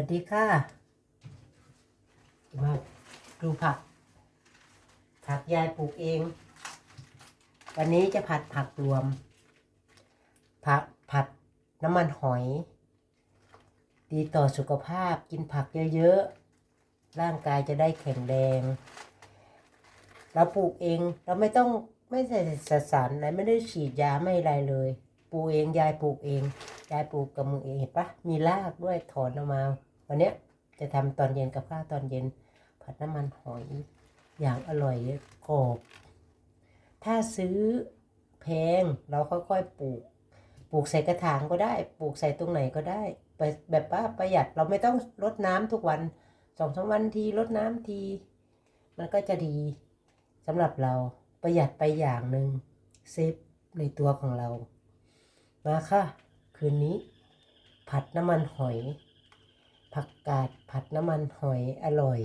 วัสดีค่ะมาดูผัก ผักยายปลูกเอง วันนี้จะผัดผักรวม ผัดผัดน้ำมันหอย ดีต่อสุขภาพกินผักเยอะๆ ร่างกายจะได้แข็งแรง เราปลูกเองเราไม่ต้องไม่ใส่สสารอะไรไม่ได้ฉีดยาไม่อะไรเลยปลูกเองยายปลูกเองยายปลูกกับมือเองเห็นปะมีรากด้วยถอนออกมา วันนี้จะทำตอนเย็นกับข้าวตอนเย็น ผัดน้ำมันหอยอย่างอร่อยกรอบถ้าซื้อแพงเราค่อยๆปลูก ปลูกใส่กระถางก็ได้ ปลูกใส่ตรงไหนก็ได้ไปแบบว่าประหยัดเราไม่ต้องรดน้ำทุกวันสองสามวันทีรดน้ำที มันก็จะดีสำหรับเราประหยัดไปอย่างหนึ่งเซฟในตัวของเรา มาค่ะ คืนนี้ ผัดน้ำมันหอย ผักกาดผัดน้ำมันหอยอร่อย